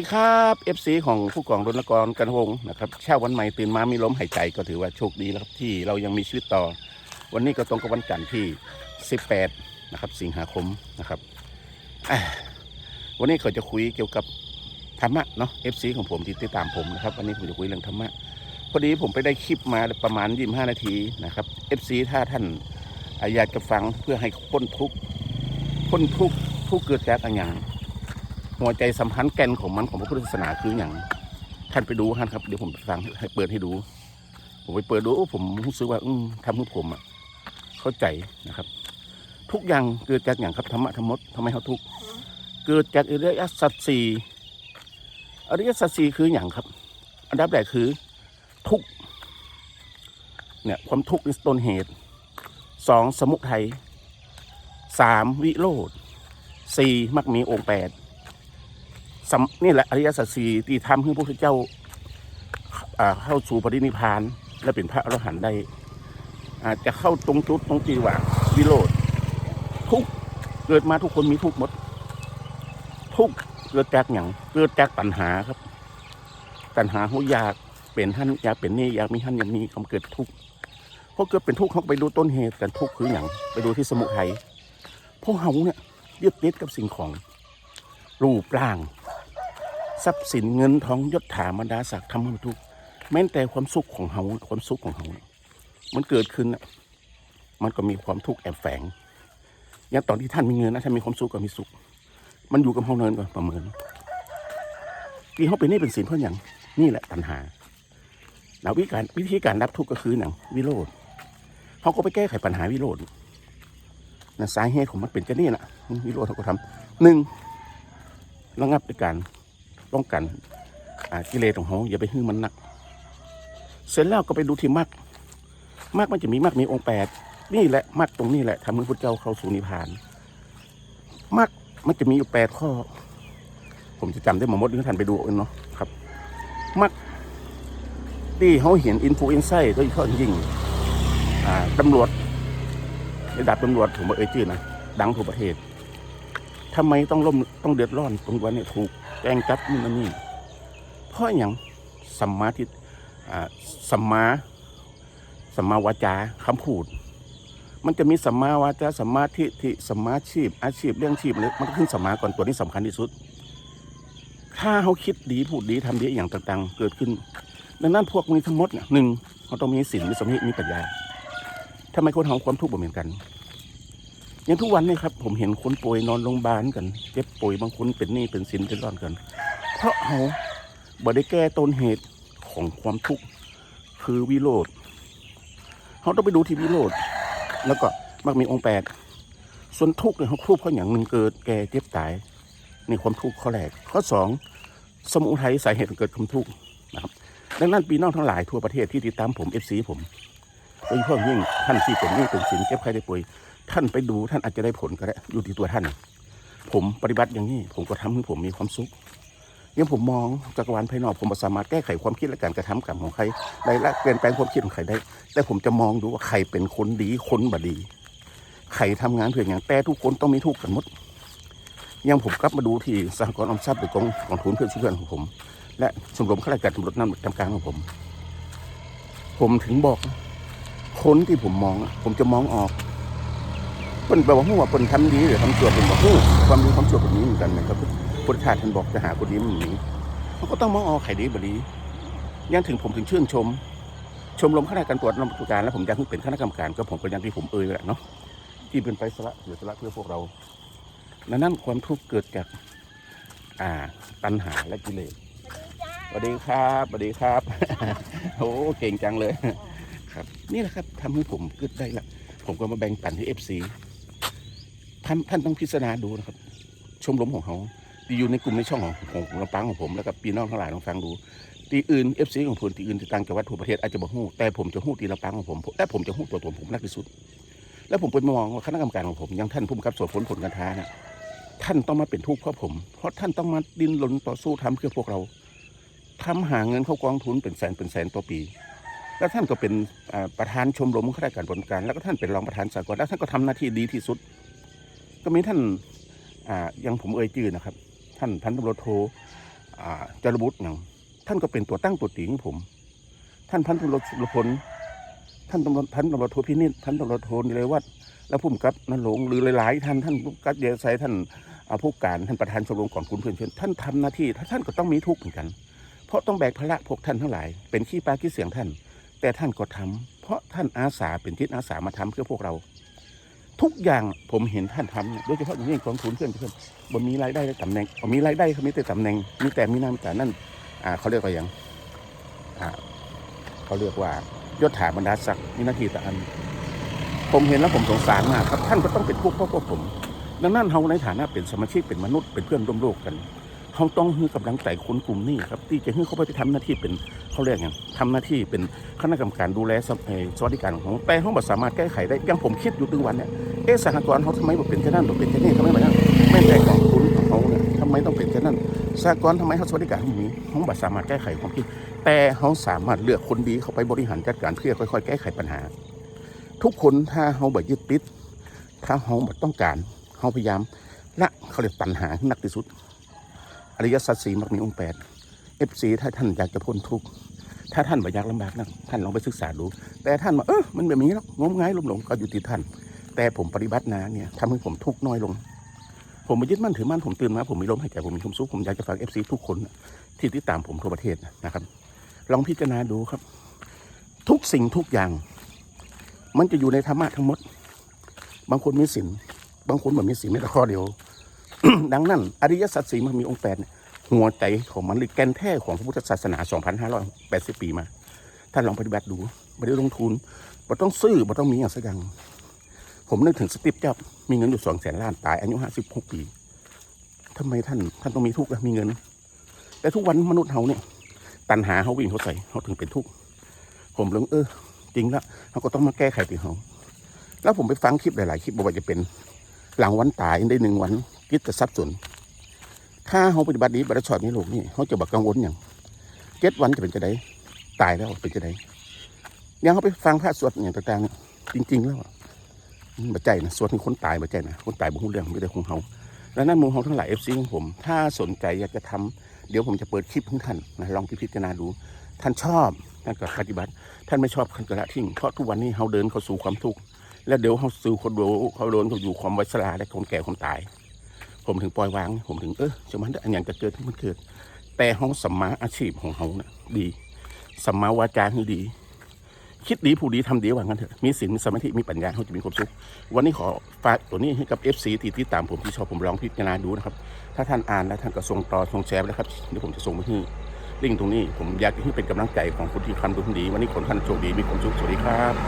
สวัสดีครับ FC ของผู้กองรณกรกันวงนะครับเช้าวันใหม่ตื่นมามีลมหายใจก็ถือว่าโชคดีแล้วครับที่เรายังมีชีวิตต่อ วันนี้ก็ตรงกับวันจันทร์ที่ 18 นะครับ สิงหาคมนะครับวันนี้เขาจะคุยเกี่ยวกับธรรมะเนาะ FC ของผมที่ติดตามผมนะครับวันนี้ผมจะคุยเรื่องธรรมะพอดีผมไปได้คลิปมาประมาณ 25 นาทีนะครับ FC ถ้าท่านอยากจะฟังเพื่อให้พ้นทุกข์พ้นทุกข์ทุกเกิดจากอะไรอย่าง หัวใจสำคัญแก่นของมันของพระพุทธศาสนาคืออย่างท่านไปดูท่านครับเดี๋ยวผมฟังให้เปิดให้ดู ผมไปเปิดดูผมรู้สึกว่า อืทำให้ผมอะเข้าใจนะครับ ทุกอย่างเกิดจากอย่างครับธรรมะธรรมดทำไมเขาทุกเกิดจากอริยสัจสี่อริยสัจสี่คืออย่างครับ อันดับแรกคือ ทุกเนี่ยความทุกข์นี่ต้นเหตุสองสมุทัยสามวิโรธสี่มักมีองค์แปด นี่แหละอริยสัจสี่ที่ทำให้พระพุทธเจ้าเข้าสู่ปรินิพาน และเป็นพระอรหันต์ได้อาจจะเข้าตรงจุดตรงที่ว่าวิโรธทุกเกิดมาทุกคนมีทุกข์หมด ทุกเกิดจากอย่างเกิดจากตัณหาครับ ตัณหาเขาอยากเป็นท่านอยากเป็นนี่อยากมีท่านอย่างนี้เขาเกิดทุกข์พอเกิดเป็นทุกข์เขาไปดูต้นเหตุกันทุกข์คืออย่างไปดูที่สมุทัยพวกเขาเนี่ยยึดติดกับสิ่งของรูปร่าง ทรัพย์สินเงินทองยศถาบรรดาศักดิ์ทำให้ทุกข์แม้แต่ความสุขของเขาความสุขของเขามันเกิดขึ้นน่ะมันก็มีความทุกข์แอบแฝงอย่างตอนที่ท่านมีเงินนะท่านมีความสุขก็มีสุข มันอยู่กับเขาเนินก่อนประเมินที่เขาเป็นนี่เป็นสินเพราะอย่างนี่แหละตัณหาแล้ววิธีการวิธีการรับทุกข์ก็คือหนังวิโรธเขาก็ไปแก้ไขปัญหาวิโรธนะสาเหตุของมันเป็นจะนี่แหละวิโรธเขาก็ทำหนึ่งระงับด้วยการ ป้องกันกิเลสของเขาอย่าไปให้มันหนัก เสร็จแล้วก็ไปดูที่มรรคมรรคมันจะมีมรรคมีองค์แปดนี่แหละมรรคตรงนี้แหละทำให้พระเจ้าเข้าสู่นิพพานมรรคมันจะมีอยู่แปดข้อ ผมจะจำได้หมดเดี๋ยวท่านไปดูเองเนาะครับมรรคที่เขาเห็นอินฟลูเอนไซโดยเฉพาะยิ่งตำรวจระดับตำรวจผมบอกเอ่ยชื่อนะดังทั่วประเทศทำไมต้องล่มต้องเดือดร้อนตรงวันนี้ถูก แกงจับนู่มันนี่เพราะอย่างสัมมาทิฏสัมมาสัมมาวาจาคำพูด มันจะมีสัมมาวาจาสัมมาทิฏฐิสัมมาชีพ อาชีพเรื่องชีพเลยมันก็ขึ้นสัมมาก่อนตัวนี้สำคัญที่สุด ถ้าเขาคิดดีพูดดีทำดีอย่างต่างๆ เกิดขึ้น ดังนั้นพวกนี้ทั้งหมดเนี่ยหนึ่งเขาต้องมีศีลมีสมาธิมีปัญญาทำไมคนเขาความทุกข์บ่เหมือนกัน ย่างทุกวันนี้ครับ ผมเห็นคนป่วยนอนโรงพยาบาลกันเจ็บป่วยบางคนเป็นหนี้เป็นสินเป็นร้อนกัน เพราะเขาบ่ได้แก้ต้นเหตุของความทุกข์คือวิโรธเขาต้องไปดูที่วิโรธแล้วก็มักมีองค์แปดส่วนทุกข์เนี่ยเขาทุกเพราะอย่างหนึ่งเกิดแก่เจ็บตายนี่ความทุกข์ข้อแรกข้อสองสมุทัยสาเหตุเกิดความทุกข์นะครับดังนั้นปีน้องทั้งหลายทั่วประเทศที่ติดตามผมเอฟซีผม โดยเฉพาะยิ่งท่านที่เป็นหนี้เป็นสินเจ็บใครได้ป่วยท่านไปดูท่านอาจจะได้ผลก็ได้อยู่ที่ตัวท่าน ผมปฏิบัติอย่างนี้ ผมก็ทำให้ผมมีความสุขยังผมมองจักรวาลภายนอกผมสามารถแก้ไขความคิดและการกระทำกรรมของใครได้และเปลี่ยนแปลงความคิดของใครได้ แต่ผมจะมองดูว่าใครเป็นคนดีคนบดีใครทำงานเพื่ออย่างแต่ทุกคนต้องมีทุกข์กันหมดยังผมกลับมาดูที่สหกรณ์ออมทรัพย์หรือกองกองทุนเพื่อนช่วยเพื่อนของผม และชมรมข้าราชการตำรวจน้ำทำการของผม ผมถึงบอก คนที่ผมมอง ผมจะมองออกเปิ้นบอกว่าหัวเปิ้นทำดีหรือทำชั่วเปิ้นบอกฮู้ความดีความชั่วแบบนี้เหมือนกันนะครับพุทธทาท่านบอกจะหาคนดีมันหนีมันก็ต้องมองออกไข่ดีบดียังถึงผมถึงชื่นชม ชมรมข้าราชการตรวจนำประการและผมอยากให้เป็นคณะกรรมการก็ผมก็ยังที่ผมเอ่ยแหละเนาะที่เป็นไปสละเสียสละเพื่อพวกเราดังนั้นความทุกข์เกิดจากอ่าตัณหาและกิเลสสวัสดีครับสวัสดีครับ โอ้เก่งจังเลย นี่แหละครับทำให้ผมเกิดได้ละผมก็มาแบ่งปันให้เอฟซีท่านท่านต้องพิจารณาดูนะครับ ชมรมของเขาที่อยู่ในกลุ่มในช่องของของลำปางของผมแล้วก็พี่น้องทั้งหลายลองฟังดูตีอื่นเอฟซีของผมตีอื่นที่ต่างจังหวัดทั่วประเทศอาจจะบอกหู้แต่ผมจะหู้ตีลำปางของผมแต่ผมจะหู้ตัวตนผมนักที่สุด แล้วผมไปมองว่าคณะกรรมการของผมอยังท่านผู้บังคับสอบผลผลการท้านะท่านต้องมาเป็นทุกข์เพราะผม เพราะท่านต้องมาดิ้นรนต่อสู้ทำเพื่อพวกเราทำหาเงินเข้ากองทุนเป็นแสนเป็นแสนต่อปี แล้วท่านก็เป็นประธานชมรมข้าราชการบริการ แล้วก็ท่านเป็นรองประธานสากลแล้วท่านก็ทำหน้าที่ดีที่สุด ก็มีท่านยังผมเอ่ยจื่อนะครับ ท่านพันตำรวจโทจารบุตรอย่างท่านก็เป็นตัวตั้งตัวตีของผม ท่านพันตุลสุรพลท่านตำรวจพันตำรวจโทพินิจท่านตำรวจโทนิเลวัฒน์และผู้กำกับนันหลงหรือหลาย ๆ ท่านท่านผู้กับเดียไซท่านผู้การท่านประธานชมรมก่อนคุณเพื่อนเชิญท่านทำหน้าที่ท่านก็ต้องมีทุกข์เหมือนกัน เพราะต้องแบกภาระพวกท่านทั้งหลาย เป็นขี้ปลาขี้เสียงท่าน แต่ท่านก็ทำเพราะท่านอาสาเป็นจิตอาสามาทำเพื่อพวกเรา ทุกอย่างผมเห็นท่านทำโดยเฉพาะอย่างยิ่งกองทุนเพื่อนเพื่อนบ่มีรายได้ได้ตำแหน่งบ่มีรายได้เขามีแต่ตำแหน่งมีแต่มีนามแต่นั่นอ่าเขาเรียกว่าอย่างอ่าเขาเรียกว่ายศถาบรรดาศักดิ์มีหน้าที่แต่อัน ผมเห็นแล้วผมสงสารมากครับ ท่านก็ต้องเป็นพวกพวกพวกผม ดังนั้นเราในฐานะเป็นสมาชิกเป็นมนุษย์เป็นเพื่อนร่วมโลกกันเขาต้องให้กำลังใจคนกลุ่มนี้ครับ ที่จะให้เขาไปทำหน้าที่เป็น เขาเรียกไงทำหน้าที่เป็นคณะกรรมการดูแลสวัสดิการของแต่เขาบ่สามารถแก้ไขได้ยังผมคิดอยู่ทุกวันเนี่ยเอ๊ะสหกรณ์เขาทำไมบ่เป็นเช่นั้นบ่เป็นเช่นี้ทำไมแบบนั้นแม่แต่กองทุนของเขาเนี่ยทำไมต้องเป็นเช่นั้นสหกรณ์ทำไมเขาสวัสดิการเขามีเขาบ่สามารถแก้ไขความคิด แต่เขาสามารถเลือกคนดีเข้าไปบริหารจัดการเพื่อค่อย ๆ แก้ไขปัญหา ทุกคนถ้าเขาบ่ยึดติดถ้าเขาบ่ต้องการเขาพยายามละเขาเรียกปัญหาที่หนักที่สุดอริยสัจสี่มักมีองค์แปดเอฟซีถ้าท่านอยากจะพ้นทุกข์ ถ้าท่านบ่อยากลำบากนะท่านลองไปศึกษาดู แต่ท่านว่าเออมันแบบนี้แล้วงมงายลุ่มหลงก็อยู่ที่ท่าน แต่ผมปฏิบัตินะเนี่ยทำให้ผมทุกข์น้อยลง ผมมายึดมั่นถือมั่นผมตื่นมาผมมีลมหายใจผมมีความสุขผมอยากจะฝากเอฟซีทุกคนที่ติดตามผมทั่วประเทศนะครับ ลองพิจารณาดูครับ ทุกสิ่งทุกอย่าง มันจะอยู่ในธรรมะทั้งหมด บางคนมีศีลบางคนแบบมีศีลไม่แต่ข้อเดียว ดังนั้น อริยสัจสี่มันมีองค์แปดเนี่ย หัวใจของมันหรือแกนแท้ของพระพุทธศาสนา 2,580 ปีมา ท่านลองปฏิบัติดูไม่ได้ลงทุนบ่ต้องซื้อบ่ต้องมีอย่างสักอย่างผมนึกถึงสติปจ็อบมีเงินอยู่สองแสนล้านตายอายุห้าสิบหกปีทำไมท่าน ท่านต้องมีทุกข์และมีเงิน แต่ทุกวันมนุษย์เฮาเนี่ย ตัณหาเขาวิ่งเขาใส่เขาถึงเป็นทุกข์ผมเลยเออ จริงละเขาก็ต้องมาแก้ไขที่เขาแล้วผมไปฟังคลิปหลาย ๆ คลิปบอกว่าจะเป็น หลังวันตายได้หนึ่งวันกิจทรัพย์ส่วน ถ้าเขาปฏิบัติดีบริชอดในโลกนี่เขาจะบอกกังวลอย่างเจ็ดวันจะเป็นจะได้ตายแล้วเป็นจะได้ยังเขาไปฟังพระสวดอย่างต่างๆจริง ๆ แล้วบัใจนะสวดให้คนตายบัใจนะคนตายบุ้งเรื่องไม่ได้ของเขาแล้วนั่นมูเขาทั้งหลายเอฟซีของผม ถ้าสนใจอยากจะทำเดี๋ยวผมจะเปิดคลิปให้ท่านนะลองพิจารณาดู ท่านชอบท่านก็ปฏิบัติ ท่านไม่ชอบท่านก็ละทิ้งเพราะทุกวันนี้เขาเดินเขาสู่ความทุกข์แล้วเดี๋ยวเขาสู่คนโดเขาโดนเขาอยู่ความไวสลาและความแก่ความตาย ผมถึงปล่อยวาง ผมถึงเออจะมันอันอย่างจะเกิดที่มันเกิด แต่ห้องสัมมาอาชีพของเขานะดีสัมมาวาจาคือดี คิดดีผู้ดีทำดีว่างั้นเถอะมีศีลมีสมาธิมีปัญญาเขาจะมีความสุข วันนี้ขอฝากตัวนี้ให้กับ FC ที่ติดตามผมที่ชอบผมลองพิจารณาดูนะครับ ถ้าท่านอ่านแล้วท่านก็ส่งต่อส่งแชร์ไปแล้วครับเดี๋ยวผมจะส่งไปที่ลิงก์ตรงนี้ผมอยากให้เป็นกำลังใจของคนที่ทำดีวันนี้คนท่านโชคดีมีความสุขสวัสดีครับ